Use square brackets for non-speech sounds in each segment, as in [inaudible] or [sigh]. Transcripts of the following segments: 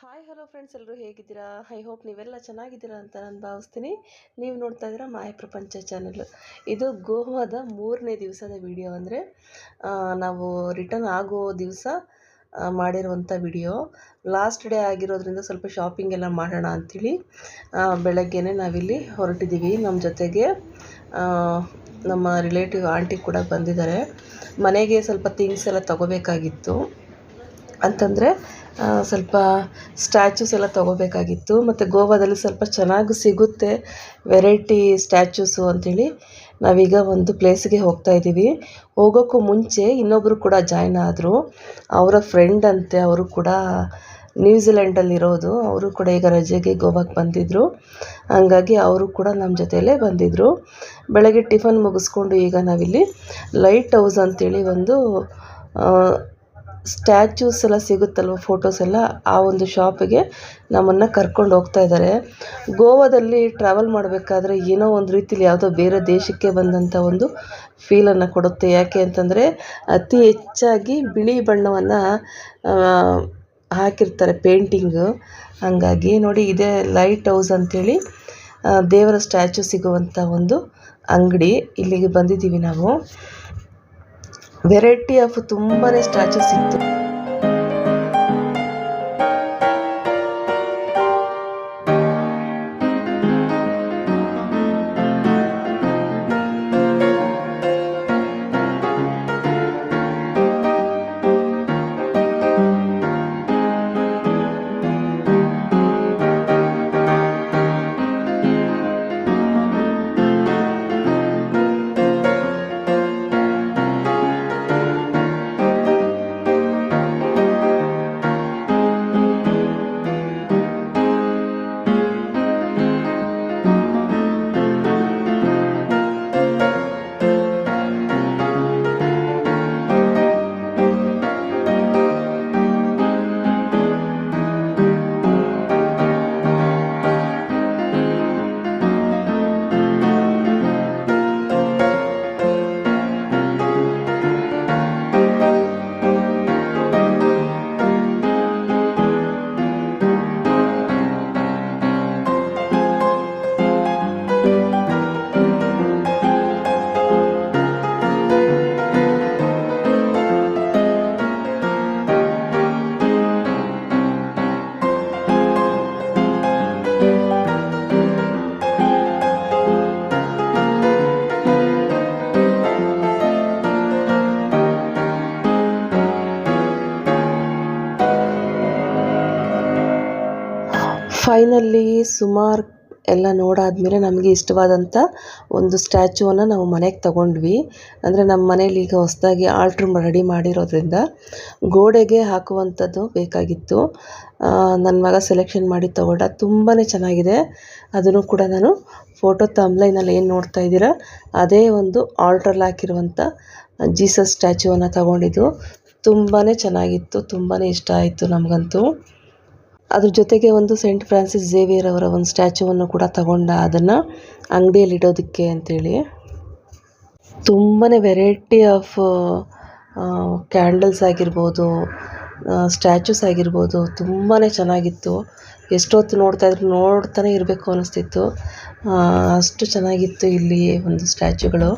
Hi hello friends ಎಲ್ಲರೂ ಹೇಗಿದ್ದೀರಾ? I hope ನೀವೆಲ್ಲ ಚೆನ್ನಾಗಿದ್ದೀರಾ ಅಂತ ನಾನು ಭಾವಿಸ್ತೀನಿ. ನೀವು ನೋಡ್ತಾ ಇದ್ದೀರಾ ಮಾಯ ಪ್ರಪಂಚ ಚಾನಲ್ ಇದು ಗೋವಾದ ಮೂರನೇ ದಿವಸದ ವಿಡಿಯೋ ಅಂದರೆ ನಾವು ರಿಟರ್ನ್ ಆಗೋ ದಿವಸ ಮಾಡಿರುವಂಥ ವಿಡಿಯೋ ಲಾಸ್ಟ್ ಡೇ ಆಗಿರೋದ್ರಿಂದ ಸ್ವಲ್ಪ ಶಾಪಿಂಗ್ ಎಲ್ಲ ಮಾಡೋಣ ಅಂಥೇಳಿ ಬೆಳಗ್ಗೆನೇ ನಾವಿಲ್ಲಿ ಹೊರಟಿದ್ದೀವಿ. ನಮ್ಮ ಜೊತೆಗೆ ನಮ್ಮ ರಿಲೇಟಿವ್ ಆಂಟಿ ಕೂಡ ಬಂದಿದ್ದಾರೆ. ಮನೆಗೆ ಸ್ವಲ್ಪ ಥಿಂಗ್ಸ್ ಎಲ್ಲ ತಗೋಬೇಕಾಗಿತ್ತು. ಅಂತಂದರೆ ಸ್ವಲ್ಪ ಸ್ಟ್ಯಾಚ್ಯೂಸ್ ಎಲ್ಲ ತೊಗೋಬೇಕಾಗಿತ್ತು. ಮತ್ತು ಗೋವಾದಲ್ಲಿ ಸ್ವಲ್ಪ ಚೆನ್ನಾಗಿ ಸಿಗುತ್ತೆ ವೆರೈಟಿ ಸ್ಟ್ಯಾಚ್ಯೂಸು ಅಂಥೇಳಿ ನಾವೀಗ ಒಂದು ಪ್ಲೇಸಿಗೆ ಹೋಗ್ತಾ ಇದ್ದೀವಿ. ಹೋಗೋಕ್ಕೂ ಮುಂಚೆ ಇನ್ನೊಬ್ಬರು ಕೂಡ ಜಾಯ್ನ್ ಆದರು. ಅವರ ಫ್ರೆಂಡ್ ಅಂತೆ ಅವರು ಕೂಡ ನ್ಯೂಜಿಲೆಂಡಲ್ಲಿರೋದು ಅವರು ಕೂಡ ಈಗ ರಜೆಗೆ ಗೋವಾಕ್ಕೆ ಬಂದಿದ್ದರು ಹಂಗಾಗಿ ಅವರು ಕೂಡ ನಮ್ಮ ಜೊತೆಯಲ್ಲೇ ಬಂದಿದ್ದರು ಬೆಳಗ್ಗೆ ಟಿಫನ್ ಮುಗಿಸ್ಕೊಂಡು ಈಗ ನಾವಿಲ್ಲಿ ಲೈಟ್ ಹೌಸ್ ಅಂತೇಳಿ ಒಂದು ಸ್ಟ್ಯಾಚ್ಯೂಸ್ ಎಲ್ಲ ಸಿಗುತ್ತಲ್ವ ಫೋಟೋಸ್ ಎಲ್ಲ, ಆ ಒಂದು ಶಾಪಿಗೆ ನಮ್ಮನ್ನು ಕರ್ಕೊಂಡು ಹೋಗ್ತಾ ಇದ್ದಾರೆ ಗೋವಾದಲ್ಲಿ ಟ್ರಾವೆಲ್ ಮಾಡಬೇಕಾದ್ರೆ ಏನೋ ಒಂದು ರೀತಿಲಿ ಯಾವುದೋ ಬೇರೆ ದೇಶಕ್ಕೆ ಬಂದಂಥ ಒಂದು ಫೀಲನ್ನು ಕೊಡುತ್ತೆ. ಯಾಕೆ ಅಂತಂದರೆ, ಅತಿ ಹೆಚ್ಚಾಗಿ ಬಿಳಿ ಬಣ್ಣವನ್ನು ಹಾಕಿರ್ತಾರೆ ಪೇಂಟಿಂಗು ಹಾಗಾಗಿ ನೋಡಿ, ಇದೇ ಲೈಟ್ ಹೌಸ್ ಅಂಥೇಳಿ ದೇವರ ಸ್ಟ್ಯಾಚು ಸಿಗುವಂಥ ಒಂದು ಅಂಗಡಿ ಇಲ್ಲಿಗೆ ಬಂದಿದ್ದೀವಿ ನಾವು. ವೆರೈಟಿ ಆಫ್ ತುಂಬಾ ಸ್ಟ್ಯಾಚು ಇತ್ತು. ಎಲ್ಲ ನೋಡಾದ್ಮೇಲೆ ನಮಗೆ ಇಷ್ಟವಾದಂಥ ಒಂದು ಸ್ಟ್ಯಾಚುವನ್ನು ನಾವು ಮನೆಗೆ ತಗೊಂಡ್ವಿ. ಅಂದರೆ ನಮ್ಮ ಮನೇಲಿ ಈಗ ಹೊಸದಾಗಿ ಆಲ್ಟ್ರ್ ರೆಡಿ ಮಾಡಿರೋದ್ರಿಂದ ಗೋಡೆಗೆ ಹಾಕುವಂಥದ್ದು ಬೇಕಾಗಿತ್ತು. ನನ್ನ ಮಗ ಸೆಲೆಕ್ಷನ್ ಮಾಡಿ ತಗೊಂಡ ತುಂಬಾ ಚೆನ್ನಾಗಿದೆ. ಅದನ್ನು ಕೂಡ ನಾನು ಫೋಟೋ ತಮ್ಲೈನಲ್ಲಿ ಏನು ನೋಡ್ತಾ ಇದ್ದೀರಾ, ಅದೇ ಒಂದು ಆಲ್ಟ್ರಲ್ಲಿ ಹಾಕಿರುವಂಥ ಜೀಸಸ್ ಸ್ಟ್ಯಾಚುವನ್ನು ತಗೊಂಡಿದ್ದು. ತುಂಬಾ ಚೆನ್ನಾಗಿತ್ತು ತುಂಬಾ ಇಷ್ಟ ಆಯಿತು ನಮಗಂತೂ. ಅದ್ರ ಜೊತೆಗೆ ಒಂದು ಸೆಂಟ್ ಫ್ರಾನ್ಸಿಸ್ ಝೇವಿಯರ್ ಅವರ ಒಂದು ಸ್ಟ್ಯಾಚುವನ್ನು ಕೂಡ ತಗೊಂಡ ಅದನ್ನು ಅಂಗಡಿಯಲ್ಲಿ ಇಡೋದಕ್ಕೆ ಅಂತೇಳಿ. ತುಂಬಾ ವೆರೈಟಿ ಆಫ್ ಕ್ಯಾಂಡಲ್ಸ್ ಆಗಿರ್ಬೋದು ಸ್ಟ್ಯಾಚುಸ್ ಆಗಿರ್ಬೋದು ತುಂಬಾ ಚೆನ್ನಾಗಿತ್ತು. ಎಷ್ಟೊತ್ತು ನೋಡ್ತಾ ಇದ್ರು ನೋಡ್ತಾನೆ ಇರಬೇಕು ಅನ್ನಿಸ್ತಿತ್ತು ಅಷ್ಟು ಚೆನ್ನಾಗಿತ್ತು ಇಲ್ಲಿ ಒಂದು ಸ್ಟ್ಯಾಚುಗಳು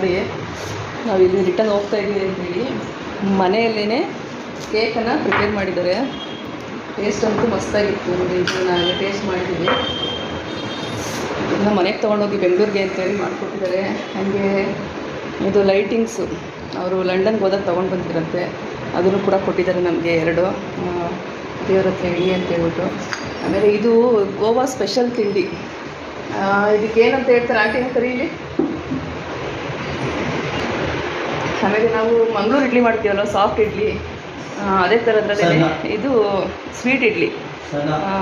ನೋಡಿ. ನಾವು ಇಲ್ಲಿ ರಿಟರ್ನ್ ಹೋಗ್ತಾ ಇದ್ದೀವಿ ಅಂತೇಳಿ ಮನೆಯಲ್ಲೇ ಕೇಕನ್ನು ಪ್ರಿಪೇರ್ ಮಾಡಿದ್ದಾರೆ. ಟೇಸ್ಟ್ ಅಂತೂ ಮಸ್ತಾಗಿತ್ತು. ನೋಡಿ ನಾನು ಟೇಸ್ಟ್ ಮಾಡಿದ್ದೀವಿ. ಇನ್ನು ಮನೆಗೆ ತೊಗೊಂಡೋಗಿ ಬೆಂಗಳೂರಿಗೆ ಅಂತೇಳಿ ಮಾಡಿಕೊಟ್ಟಿದ್ದಾರೆ. ಹಾಗೆ ಇದು ಲೈಟಿಂಗ್ಸು ಅವರು ಲಂಡನ್ಗೆ ಹೋದಾಗ ತೊಗೊಂಡು ಬಂದಿರಂತೆ ಅದನ್ನು ಕೂಡ ಕೊಟ್ಟಿದ್ದಾರೆ ನಮಗೆ ಎರಡು. ದೇವ್ರ ಹತ್ರ ಇಡಿ ಅಂತ ಹೇಳ್ಬಿಟ್ಟು. ಆಮೇಲೆ ಇದು ಗೋವಾ ಸ್ಪೆಷಲ್ ತಿಂಡಿ. ಇದಕ್ಕೇನಂತ ಹೇಳ್ತಾರೆ? ಆಂಟಿ ಕರೀಲಿ ಆಮೇಲೆ ನಾವು ಮಂಗಳೂರು ಇಡ್ಲಿ ಮಾಡ್ತೀವಲ್ಲ ಸಾಫ್ಟ್ ಇಡ್ಲಿ. ಅದೇ ಥರದ್ರಲ್ಲಿ. ಇದು ಸ್ವೀಟ್ ಇಡ್ಲಿ.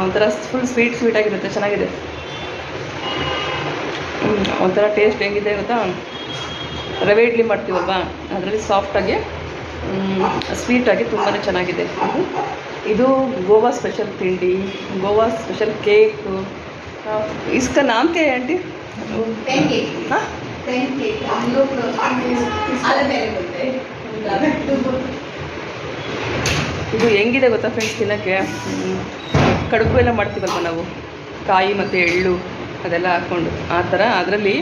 ಒಂಥರ ಫುಲ್ ಸ್ವೀಟ್ ಸ್ವೀಟ್ ಆಗಿರುತ್ತೆ ಚೆನ್ನಾಗಿದೆ. ಒಂಥರ ಟೇಸ್ಟ್ ಹೆಂಗಿದೆ ಗೊತ್ತಾ? ರವೆ ಇಡ್ಲಿ ಮಾಡ್ತೀವಲ್ವಾ? ಅದರಲ್ಲಿ ಸಾಫ್ಟಾಗಿ ಸ್ವೀಟಾಗಿ ತುಂಬಾ ಚೆನ್ನಾಗಿದೆ. ಇದು ಇದು ಗೋವಾ ಸ್ಪೆಷಲ್ ತಿಂಡಿ ಗೋವಾ ಸ್ಪೆಷಲ್ ಕೇಕು ಇಸ್ಕ ನಾಮಕೆ ಆಂಟಿ? ಹಾಂ? ಇದು ಹೆಂಗಿದೆ ಗೊತ್ತಾ ಫ್ರೆಂಡ್ಸ್ ತಿನ್ನೋಕ್ಕೆ? ಕಡುಬು ಎಲ್ಲ ಮಾಡ್ತೀವಲ್ವ ನಾವು? ಕಾಯಿ ಮತ್ತು ಎಳ್ಳು ಅದೆಲ್ಲ ಹಾಕ್ಕೊಂಡು. ಆ ಥರ ಅದರಲ್ಲಿ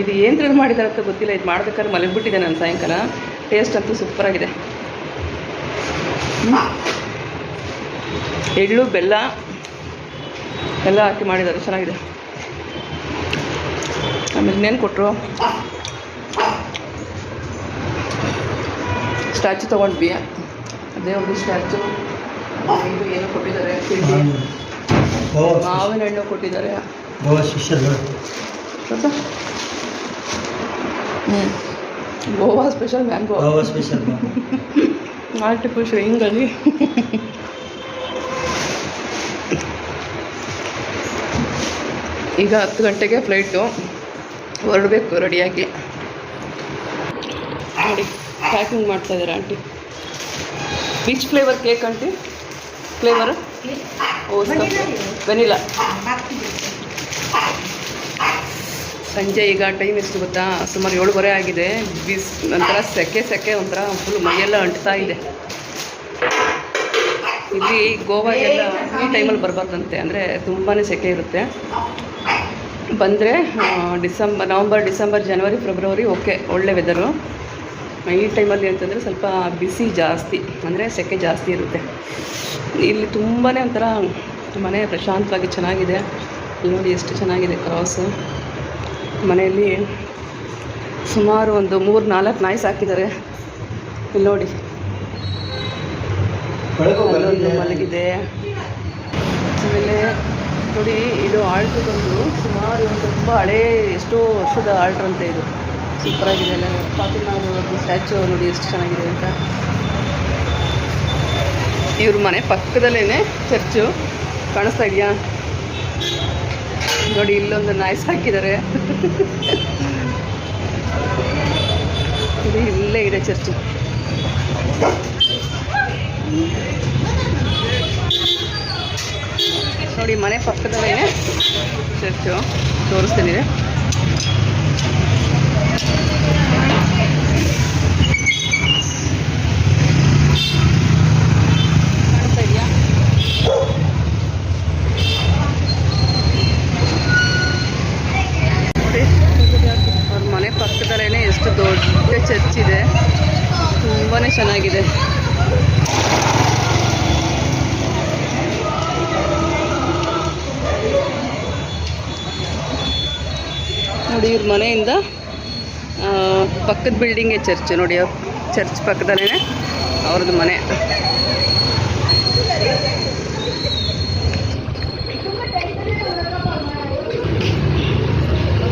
ಇದು ಏನ್ದ್ರಲ್ಲಿ ಮಾಡಿದ್ದಾರೆ ಅಂತ ಗೊತ್ತಿಲ್ಲ. ಇದು ಮಾಡ್ಬೇಕಾದ್ರೆ ಮಲಗಿಬಿಟ್ಟಿದೆ ನಾನು ಸಾಯಂಕಾಲ. ಟೇಸ್ಟ್ ಅಂತೂ ಸೂಪರಾಗಿದೆ. ಎಳ್ಳು ಬೆಲ್ಲ ಎಲ್ಲ ಹಾಕಿ ಮಾಡಿದ್ದಾರೆ. ಚೆನ್ನಾಗಿದೆ. ಆಮೇಲೆ ಇನ್ನೇನು ಕೊಟ್ಟರು ಸ್ಟ್ಯಾಚು ತೊಗೊಂಡ್ವಿ. ಅದೇ ಒಂದು ಸ್ಟ್ಯಾಚು ಇದು ಏನೋ ಕೊಟ್ಟಿದ್ದಾರೆ ಮಾವಿನ ಹಣ್ಣು ಕೊಟ್ಟಿದ್ದಾರೆ. ಹ್ಞೂ Goa special mango Goa special ಆರ್ಟಿಫಿಷ್ ಹಿಂಗಲ್ಲಿ ಈಗ ಹತ್ತು ಗಂಟೆಗೆ ಫ್ಲೈಟು ಹೊರಡಬೇಕು, ರೆಡಿಯಾಗಿ. ನೋಡಿ, ಪ್ಯಾಕಿಂಗ್ ಮಾಡ್ತಾ ಇದ್ದಾರೆ aunty. Which flavour cake aunty? Flavour O vanilla ಸಂಜೆ ಈಗ ಟೈಮ್ ಎಷ್ಟು ಗೊತ್ತಾ? ಸುಮಾರು ಏಳುವರೆ ಆಗಿದೆ. ಬಿಸ್ ನಂತರ ಸೆಕೆ ಸೆಕೆ, ಒಂಥರ ಫುಲ್ ಮೈಯೆಲ್ಲ ಅಂಟ್ತಾ ಇದೆ. ಇಲ್ಲಿ ಗೋವಾಗೆಲ್ಲ ಈ ಟೈಮಲ್ಲಿ ಬರಬಾರ್ದಂತೆ. ಅಂದರೆ ತುಂಬಾ ಸೆಕೆ ಇರುತ್ತೆ. ಬಂದರೆ ಡಿಸೆಂಬರ್ ನವಂಬರ್ ಡಿಸೆಂಬರ್ ಜನವರಿ ಫೆಬ್ರವರಿ ಓಕೆ ಒಳ್ಳೆ ವೆದರು ಈ ಟೈಮಲ್ಲಿ ಅಂತಂದರೆ ಸ್ವಲ್ಪ ಬಿಸಿ ಜಾಸ್ತಿ ಅಂದರೆ ಸೆಕೆ ಜಾಸ್ತಿ ಇರುತ್ತೆ. ಇಲ್ಲಿ ತುಂಬಾ ಒಂಥರ ಮನೆ ಪ್ರಶಾಂತವಾಗಿ ಚೆನ್ನಾಗಿದೆ. ಇಲ್ಲಿ ನೋಡಿ ಎಷ್ಟು ಚೆನ್ನಾಗಿದೆ ಕ್ರಾಸು ಮನೆಯಲ್ಲಿ ಸುಮಾರು ಒಂದು ಮೂರು ನಾಲ್ಕು ನಾಯಿ ಸಾಕಿದ್ದಾರೆ. ಇಲ್ಲಿ ನೋಡಿ. ಅಲ್ಲೊಂದು ಮಲಗಿದೆ. ಆಮೇಲೆ ನೋಡಿ, ಇದು ಆಲ್ಟ್ರ್ ಬಂದು ಸುಮಾರು ಒಂದು ತುಂಬ ಹಳೇ ಎಷ್ಟೋ ವರ್ಷದ ಅಂತ ಇದು. ಸೂಪರಾಗಿದೆ. ಅಲ್ಲ ಫಾತಿಮಾದು ಸ್ಟ್ಯಾಚು ನೋಡಿ ಎಷ್ಟು ಚೆನ್ನಾಗಿದೆ ಅಂತ. ಇವ್ರ ಮನೆ ಪಕ್ಕದಲ್ಲೇ ಚರ್ಚು. ಕಾಣಿಸ್ತಾ ಇದೆಯಾ? ನೋಡಿ, ಇಲ್ಲೊಂದು ನಾಯ್ಸ್ ಹಾಕಿದ್ದಾರೆ. ಇಲ್ಲೇ ಇದೆ ಚರ್ಚು. ನೋಡಿ ಮನೆ ಪಕ್ಕದಲ್ಲೇ ಚರ್ಚು ತೋರಿಸ್ತೀನಿ ಇದೆ. ಕಾಣಿಸ್ತಾ ಇದೆಯಾ ನೋಡಿ ಅವ್ರ ಮನೆ ಪಕ್ಕದಲ್ಲೇ ಎಷ್ಟು ದೊಡ್ಡ ಚರ್ಚ್ ಇದೆ ತುಂಬಾ ಚೆನ್ನಾಗಿದೆ ನೋಡಿ ಇವ್ರ ಮನೆಯಿಂದ ಪಕ್ಕದ ಬಿಲ್ಡಿಂಗೇ ಚರ್ಚ್ ನೋಡಿ ಚರ್ಚ್ ಪಕ್ಕದಲ್ಲೇ ಅವ್ರದ್ದು ಮನೆ.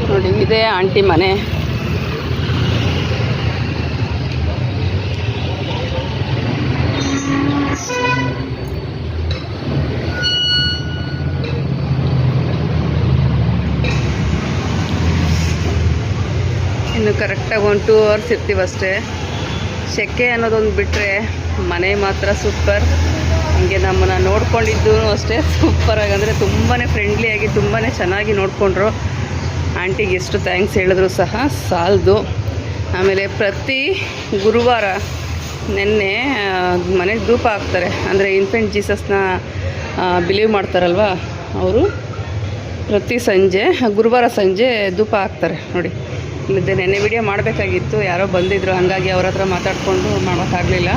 ನೋಡಿ ಇದೇ ಆಂಟಿ ಮನೆ. ಇನ್ನು ಕರೆಕ್ಟಾಗಿ ಒನ್ ಟೂ ಅವರ್ಸ್ ಇರ್ತೀವಷ್ಟೇ ಸೆಕೆ ಅನ್ನೋದೊಂದು ಬಿಟ್ಟರೆ ಮನೆ ಮಾತ್ರ ಸೂಪರ್ ಹಂಗೆ ನಮ್ಮನ್ನು ನೋಡ್ಕೊಂಡಿದ್ದು ಅಷ್ಟೇ ಸೂಪರಾಗಿ ಅಂದರೆ ತುಂಬಾ ಫ್ರೆಂಡ್ಲಿಯಾಗಿ ತುಂಬಾ ಚೆನ್ನಾಗಿ ನೋಡಿಕೊಂಡ್ರು. ಆಂಟಿಗೆ ಎಷ್ಟು ಥ್ಯಾಂಕ್ಸ್ ಹೇಳಿದ್ರು ಸಹ ಸಾಲದು. ಆಮೇಲೆ ಪ್ರತಿ ಗುರುವಾರ ನೆನ್ನೆ ಮನೆಗೆ ಧೂಪ ಹಾಕ್ತಾರೆ. ಅಂದರೆ ಇನ್ಫೆಂಟ್ ಜೀಸಸ್ನ ಬಿಲೀವ್ ಮಾಡ್ತಾರಲ್ವ ಅವರು? ಪ್ರತಿ ಸಂಜೆ, ಗುರುವಾರ ಸಂಜೆ ಧೂಪ ಹಾಕ್ತಾರೆ, ನೋಡಿ. ಮತ್ತೆ ನೆನೆ ವಿಡಿಯೋ ಮಾಡಬೇಕಾಗಿತ್ತು. ಯಾರೋ ಬಂದಿದ್ರು ಹಾಗಾಗಿ ಅವ್ರ ಹತ್ರ ಮಾತಾಡಿಕೊಂಡು ಮಾಡೋಕ್ಕಾಗಲಿಲ್ಲ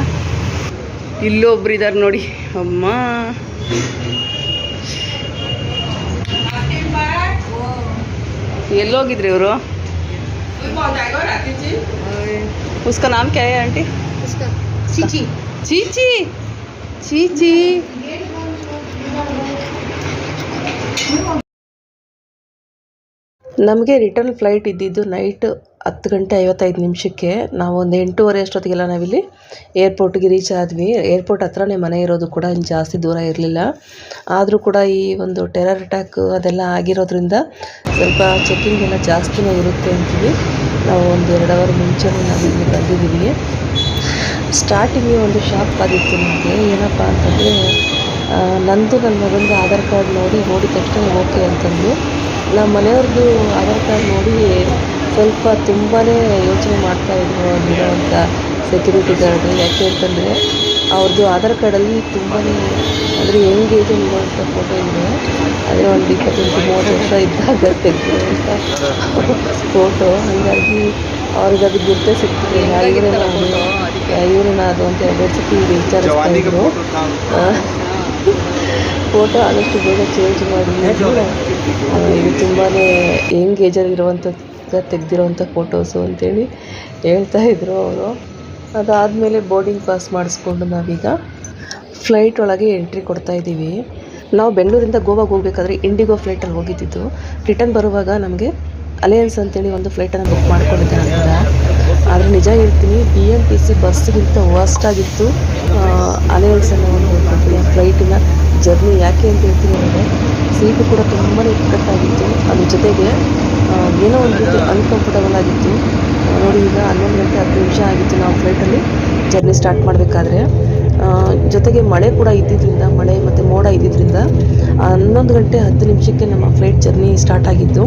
ಇಲ್ಲೊಬ್ರು ಇದ್ದಾರೆ ನೋಡಿ. ಅಮ್ಮ. ಎಲ್ಲೋಗಿದ್ರಿ ಇವರು? ಉಸ್ಕ ನಾಮ ಕ್ಯಾ ಆಂಟಿ? ಚೀಚಿ. ಚೀಚಿ? ಚೀಚಿ. ನಮಗೆ ರಿಟರ್ನ್ ಫ್ಲೈಟ್ ಇದ್ದಿದ್ದು ನೈಟ್ ಹತ್ತು ಗಂಟೆ ಐವತ್ತೈದು ನಿಮಿಷಕ್ಕೆ. ನಾವು ಒಂದು ಎಂಟೂವರೆ ಅಷ್ಟೊತ್ತಿಗೆಲ್ಲ ನಾವಿಲ್ಲಿ ಏರ್ಪೋರ್ಟ್ಗೆ ರೀಚ್ ಆದ್ವಿ. ಏರ್ಪೋರ್ಟ್ ಹತ್ರನೇ ಮನೆ ಇರೋದು ಕೂಡ ಇನ್ನು ಜಾಸ್ತಿ ದೂರ ಇರಲಿಲ್ಲ. ಆದರೂ ಕೂಡ ಈ ಒಂದು ಟೆರರ್ ಅಟ್ಯಾಕ್ ಅದೆಲ್ಲ ಆಗಿರೋದ್ರಿಂದ ಸ್ವಲ್ಪ ಚೆಕ್ಕಿಂಗ್ ಎಲ್ಲ ಜಾಸ್ತಿನೇ ಇರುತ್ತೆ ಅಂತೀವಿ. ನಾವು ಒಂದು ಎರಡು ಅವರ್ ಮುಂಚೆನೇ ನಾವು ಇಲ್ಲಿ ಬಂದಿದ್ದೀವಿ ಸ್ಟಾರ್ಟಿಂಗ್ ಒಂದು ಶಾಪ್ ಆಗಿತ್ತು ನನಗೆ ಏನಪ್ಪ ಅಂತಂದರೆ ನಂದು ನನ್ನ ಮಗಂದು ಆಧಾರ್ ಕಾರ್ಡ್ ನೋಡಿ ನೋಡಿದ ತಕ್ಷಣ ಓಕೆ ಅಂತಂದು. ನಮ್ಮ ಮನೆಯವ್ರದ್ದು ಆಧಾರ್ ಕಾರ್ಡ್ ನೋಡಿ ಸ್ವಲ್ಪ ತುಂಬಾ ಯೋಚನೆ ಮಾಡ್ತಾಯಿದ್ರು ಅಲ್ಲಿರೋವಂಥ ಸೆಕ್ಯೂರಿಟಿ ಗಾರ್ಡು ಯಾಕೆ ಅಂತಂದರೆ ಅವ್ರದ್ದು ಆಧಾರ್ ಕಾರ್ಡಲ್ಲಿ ತುಂಬಾ ಅಂದರೆ ಯಂಗ್ ಏಜಲ್ಲಿ ಇರುವಂಥ ಫೋಟೋ ಇದೆ. ಅದೇ ಒಂದು ಇಪ್ಪತ್ತೊಂದು ಮೂವತ್ತು ವರ್ಷ ಇದ್ದಾಗ ತೆಗೆದಿರುವಂಥ ಫೋಟೋ ಹಾಗಾಗಿ ಅವ್ರಿಗೆ ಅದು ಗುರುತೇ ಸಿಗ್ತದೆ ಇವರೇ ನಾನು ಇವರನ್ನ ಅದು ಅಂತ ಎರಡು ಸತಿ ವಿಚಾರಿಸ್ತಾ ಇದ್ರು. ಫೋಟೋ ಆದಷ್ಟು ಬೇಗ ಚೇಂಜ್ ಮಾಡಿ. ಇದು ತುಂಬಾ ಯಂಗ್ ಏಜಲ್ಲಿ ಇರುವಂಥದ್ದು ತೆಗೆದಿರೋವಂಥ ಫೋಟೋಸು ಅಂತೇಳಿ ಹೇಳ್ತಾ ಇದ್ರು ಅವರು. ಅದಾದಮೇಲೆ ಬೋರ್ಡಿಂಗ್ ಪಾಸ್ ಮಾಡಿಸ್ಕೊಂಡು ನಾವೀಗ ಫ್ಲೈಟ್ ಒಳಗೆ ಎಂಟ್ರಿ ಕೊಡ್ತಾ ಇದ್ದೀವಿ. ನಾವು ಬೆಂಗಳೂರಿಂದ ಗೋವಾಗೆ ಹೋಗಬೇಕಾದ್ರೆ ಇಂಡಿಗೋ ಫ್ಲೈಟಲ್ಲಿ ಹೋಗಿದ್ದಿದ್ದು. ರಿಟರ್ನ್ ಬರುವಾಗ ನಮಗೆ ಅಲಯನ್ಸ್ ಅಂತೇಳಿ ಒಂದು ಫ್ಲೈಟನ್ನು ಬುಕ್ ಮಾಡ್ಕೊಂಡಿದ್ದೆ ನಂತರ ಆದರೆ ನಿಜ ಹೇಳ್ತೀನಿ ಬಿ ಎಂ ಟಿ ಸಿ ಬಸ್ಗಿಂತ ವರ್ಸ್ಟ್ ಆಗಿತ್ತು ಅಲಯನ್ಸ್ ಅನ್ನೋ ಒಂದು ಫ್ಲೈಟಿನ ಜರ್ನಿ ಯಾಕೆ ಅಂತ ಹೇಳ್ತೀನಿ ಅಂದರೆ ಸೀಟು ಕೂಡ ತುಂಬಾ ಇಕ್ಕಟ್ಟಾಗಿತ್ತು. ಅದ್ರ ಜೊತೆಗೆ ಏನೋ ಒಂದು ರೀತಿ ಅನ್ಕಂಫರ್ಟಬಲ್ ಆಗಿತ್ತು. ನೋಡಿ, ಈಗ ಹನ್ನೊಂದು ಗಂಟೆ ಹತ್ತು ನಿಮಿಷ ಆಗಿತ್ತು ನಾವು ಫ್ಲೈಟಲ್ಲಿ ಜರ್ನಿ ಸ್ಟಾರ್ಟ್ ಮಾಡಬೇಕಾದ್ರೆ. ಜೊತೆಗೆ ಮಳೆ ಕೂಡ ಇದ್ದಿದ್ದರಿಂದ ಮಳೆ ಮತ್ತು ಮೋಡ ಇದ್ದಿದ್ದರಿಂದ ಹನ್ನೊಂದು ಗಂಟೆ ಹತ್ತು ನಿಮಿಷಕ್ಕೆ ನಮ್ಮ ಫ್ಲೈಟ್ ಜರ್ನಿ ಸ್ಟಾರ್ಟ್ ಆಗಿದ್ದು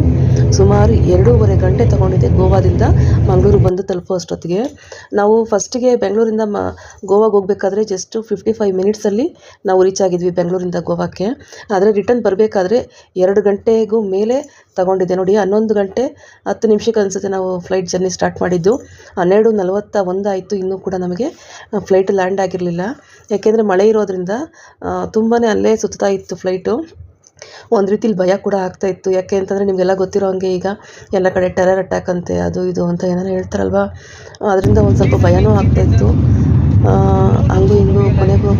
ಸುಮಾರು ಎರಡೂವರೆ ಗಂಟೆ ತಗೊಂಡಿದೆ ಗೋವಾದಿಂದ ಮಂಗಳೂರು ಬಂದು ತಲುಪೋ ಅಷ್ಟೊತ್ತಿಗೆ. ನಾವು ಫಸ್ಟಿಗೆ ಬೆಂಗಳೂರಿಂದ ಮ, ಗೋವಾಗೆ ಹೋಗಬೇಕಾದ್ರೆ ಜಸ್ಟ್ ಫಿಫ್ಟಿ ಫೈವ್ ಮಿನಿಟ್ಸಲ್ಲಿ ನಾವು ರೀಚ್ ಆಗಿದ್ವಿ ಬೆಂಗಳೂರಿಂದ ಗೋವಾಕ್ಕೆ. ಆದರೆ ರಿಟರ್ನ್ ಬರಬೇಕಾದ್ರೆ ಎರಡು ಗಂಟೆಗೂ ಮೇಲೆ ತಗೊಂಡಿದ್ದೆ. ನೋಡಿ, ಹನ್ನೊಂದು ಗಂಟೆ ಹತ್ತು ನಿಮಿಷಕ್ಕೆ ಅನಿಸುತ್ತೆ ನಾವು ಫ್ಲೈಟ್ ಜರ್ನಿ ಸ್ಟಾರ್ಟ್ ಮಾಡಿದ್ದು. ಹನ್ನೆರಡು ನಲವತ್ತ ಒಂದು ಆಯಿತು, ಇನ್ನೂ ಕೂಡ ನಮಗೆ ಫ್ಲೈಟ್ ಲ್ಯಾಂಡ್ ಆಗಿರಲಿಲ್ಲ. ಯಾಕೆಂದರೆ ಮಳೆ ಇರೋದ್ರಿಂದ ತುಂಬಾ ಅಲ್ಲೇ ಸುತ್ತಾ ಇತ್ತು ಫ್ಲೈಟು. ಒಂದು ರೀತಿಲಿ ಭಯ ಕೂಡ ಆಗ್ತಾ ಇತ್ತು. ಯಾಕೆ ಅಂತಂದರೆ ನಿಮಗೆಲ್ಲ ಗೊತ್ತಿರೋ ಹಂಗೆ ಈಗ ಎಲ್ಲ ಕಡೆ ಟೆರರ್ ಅಟ್ಯಾಕ್ ಅಂತೆ ಅದು ಇದು ಅಂತ ಏನಾರು ಹೇಳ್ತಾರಲ್ವ? ಅದರಿಂದ ಒಂದು ಸ್ವಲ್ಪ ಭಯನೂ ಆಗ್ತಾ ಇತ್ತು. ಆ, ಹಂಗೂ ಹಿಂಗೂ ಕೊನೆಗೂ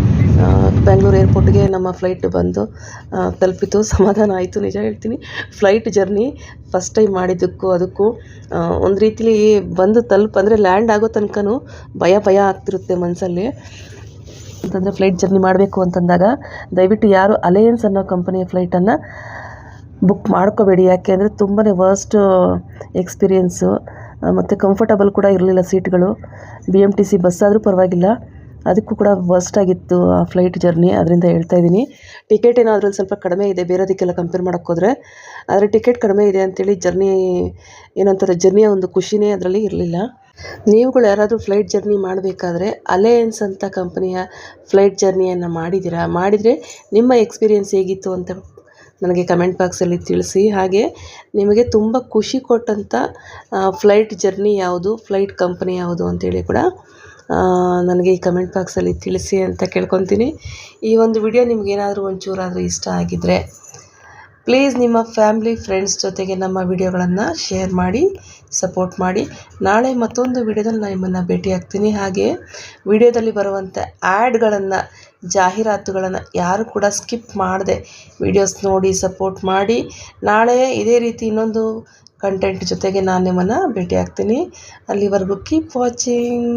ಬೆಂಗಳೂರು ಏರ್ಪೋರ್ಟ್ಗೆ ನಮ್ಮ ಫ್ಲೈಟ್ ಬಂದು ತಲುಪಿತು. [laughs] ಸಮಾಧಾನ ಆಯಿತು ನಿಜ ಹೇಳ್ತೀನಿ. ಫ್ಲೈಟ್ ಜರ್ನಿ ಫಸ್ಟ್ ಟೈಮ್ ಮಾಡಿದ್ದಕ್ಕೂ ಅದಕ್ಕೂ ಒಂದು ರೀತಿಲಿ ಬಂದು ತಲುಪಂದರೆ ಲ್ಯಾಂಡ್ ಆಗೋ ತನಕನೂ ಭಯ ಭಯ ಆಗ್ತಿರುತ್ತೆ ಮನಸ್ಸಲ್ಲಿ ಅಂತಂದರೆ ಫ್ಲೈಟ್ ಜರ್ನಿ ಮಾಡಬೇಕು ಅಂತಂದಾಗ ದಯವಿಟ್ಟು ಯಾರು ಅಲಯನ್ಸ್ ಅನ್ನೋ ಕಂಪನಿಯ ಫ್ಲೈಟನ್ನು ಬುಕ್ ಮಾಡ್ಕೋಬೇಡಿ. ಯಾಕೆ ಅಂದರೆ ತುಂಬಾ ವರ್ಸ್ಟ್ ಎಕ್ಸ್ಪೀರಿಯೆನ್ಸು ಮತ್ತು ಕಂಫರ್ಟಬಲ್ ಕೂಡ ಇರಲಿಲ್ಲ ಸೀಟ್ಗಳು B M T C bus ಆದರೂ ಪರವಾಗಿಲ್ಲ. ಅದಕ್ಕೂ ಕೂಡ ವರ್ಸ್ಟ್ ಆಗಿತ್ತು ಆ ಫ್ಲೈಟ್ ಜರ್ನಿ ಅದರಿಂದ ಹೇಳ್ತಾ ಇದ್ದೀನಿ. ಟಿಕೆಟ್ ಏನೋ ಅದರಲ್ಲಿ ಸ್ವಲ್ಪ ಕಡಿಮೆ ಇದೆ, ಬೇರೆದಕ್ಕೆಲ್ಲ ಕಂಪೇರ್ ಮಾಡೋಕ್ಕೋದ್ರೆ ಆದರೆ ಟಿಕೆಟ್ ಕಡಿಮೆ ಇದೆ ಅಂಥೇಳಿ ಜರ್ನಿ ಏನಂತಾರೆ ಜರ್ನಿಯ ಒಂದು ಖುಷಿನೇ ಅದರಲ್ಲಿ ಇರಲಿಲ್ಲ. ನೀವುಗಳು ಯಾರಾದರೂ ಫ್ಲೈಟ್ ಜರ್ನಿ ಮಾಡಬೇಕಾದ್ರೆ ಅಲಯನ್ಸ್ ಅಂತ ಕಂಪನಿಯ ಫ್ಲೈಟ್ ಜರ್ನಿಯನ್ನು ಮಾಡಿದ್ದೀರಾ? ಮಾಡಿದರೆ ನಿಮ್ಮ ಎಕ್ಸ್ಪೀರಿಯೆನ್ಸ್ ಹೇಗಿತ್ತು ಅಂತ ನನಗೆ ಕಮೆಂಟ್ ಬಾಕ್ಸಲ್ಲಿ ತಿಳಿಸಿ. ಹಾಗೆ ನಿಮಗೆ ತುಂಬ ಖುಷಿ ಕೊಟ್ಟಂಥ ಫ್ಲೈಟ್ ಜರ್ನಿ ಯಾವುದು, ಫ್ಲೈಟ್ ಕಂಪನಿ ಯಾವುದು ಅಂತೇಳಿ ಕೂಡ ನನಗೆ ಈ ಕಮೆಂಟ್ ಬಾಕ್ಸಲ್ಲಿ ತಿಳಿಸಿ ಅಂತ ಕೇಳ್ಕೊತೀನಿ. ಈ ಒಂದು ವಿಡಿಯೋ ನಿಮಗೇನಾದರೂ ಒಂಚೂರಾದರೂ ಇಷ್ಟ ಆಗಿದ್ದರೆ ಪ್ಲೀಸ್ ನಿಮ್ಮ ಫ್ಯಾಮಿಲಿ ಫ್ರೆಂಡ್ಸ್ ಜೊತೆಗೆ ನಮ್ಮ ವಿಡಿಯೋಗಳನ್ನು ಶೇರ್ ಮಾಡಿ ಸಪೋರ್ಟ್ ಮಾಡಿ. ನಾಳೆ ಮತ್ತೊಂದು ವಿಡಿಯೋದಲ್ಲಿ ನಾನು ನಿಮ್ಮನ್ನು ಭೇಟಿ ಆಗ್ತೀನಿ. ಹಾಗೆ ವಿಡಿಯೋದಲ್ಲಿ ಬರುವಂಥ ಆ್ಯಡ್ಗಳನ್ನು ಜಾಹೀರಾತುಗಳನ್ನು ಯಾರು ಕೂಡ ಸ್ಕಿಪ್ ಮಾಡದೆ. ವಿಡಿಯೋಸ್ ನೋಡಿ ಸಪೋರ್ಟ್ ಮಾಡಿ. ನಾಳೆ ಇದೇ ರೀತಿ ಇನ್ನೊಂದು ಕಂಟೆಂಟ್ ಜೊತೆಗೆ ನಾನು ನಿಮ್ಮನ್ನು ಭೇಟಿ ಆಗ್ತೀನಿ. ಅಲ್ಲಿವರೆಗೂ ಕೀಪ್ ವಾಚಿಂಗ್